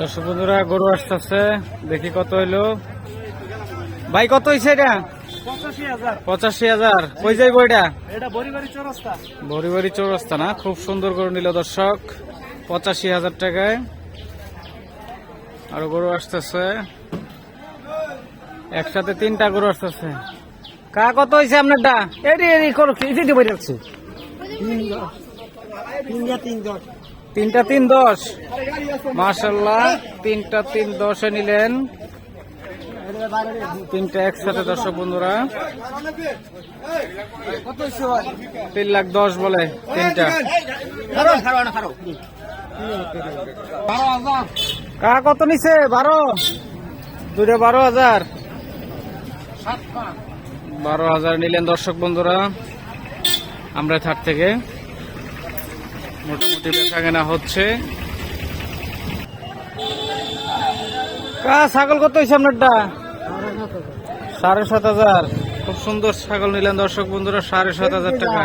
দর্শক বন্ধুরা গরু আসতেছে। দেখি কত হইল। ভাই কত হয়েছে এটা? পঁচাশি হাজার। কই যাইব এটা? এটা বড়ি বাড়ি চৌরাস্তা না? খুব সুন্দর গরু নিল দর্শক। পঁচাশি হাজার টাকায়। আরও গরু আসতেছে। একসাথে তিনটা গরু আসতেছে। কা কত হয়েছে আপনারটা? এটি এটি করো এটি বই রাখছি তিনটা তিন দশ। তিনটা তিন দশ। মার্শাল্লাহ তিনটা তিন দশে নিলেন। তিনটা একসাথে দর্শক বন্ধুরা। তিন লাখ দশ বলে তিনটা। কা কত নিছে? বারো। দুটো বারো হাজার। বারো হাজার নিলেন দর্শক বন্ধুরা। আমরা থার থেকে। মোটামুটি বেচা কেনা হচ্ছে ছাগল কত হয়েছে আপনারটা? সাড়ে সাত হাজার। খুব সুন্দর ছাগল নিলেন দর্শক বন্ধুরা সাড়ে সাত হাজার টাকা।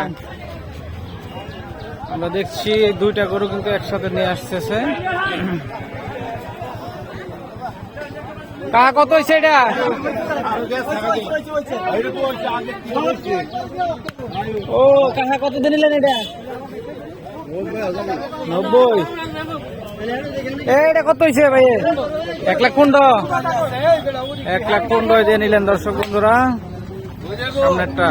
আমরা দেখছি এই দুইটা গরু কিন্তু একসাথে নিয়ে আসতেছে। কা কত হয়েছে এটা? ও কাকা কত দিয়ে নিলেন এটা? নব্বই। এটা কত হয়েছে ভাই? এক লাখ পনেরো। এক লাখ পনেরো দিয়ে নিলেন দর্শক বন্ধুরা। সামনেরটা।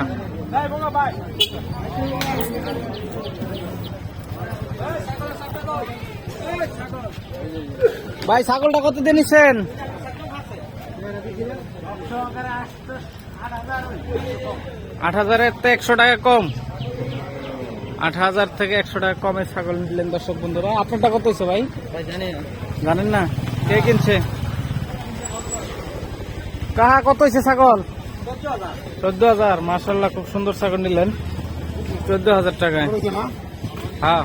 ভাই, ছাগলটা কত দিয়ে নিচ্ছেন আট হাজারের তো একশো টাকা কম। আট হাজার থেকে একশো টাকা কমে ছাগল নিলেন দর্শক বন্ধুরা। আপনারটা কত হয়েছে ভাই? জানেন না? কে কিনছে? কাহা কত হয়েছে ছাগল? চোদ্দ হাজার। মার্শাল্লাহ খুব সুন্দর ছাগল নিলেন। চোদ্দ হাজার টাকায়। হ্যাঁ।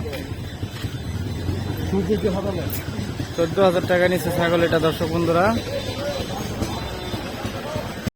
চোদ্দ হাজার টাকা নিচ্ছে ছাগল এটা দর্শক বন্ধুরা।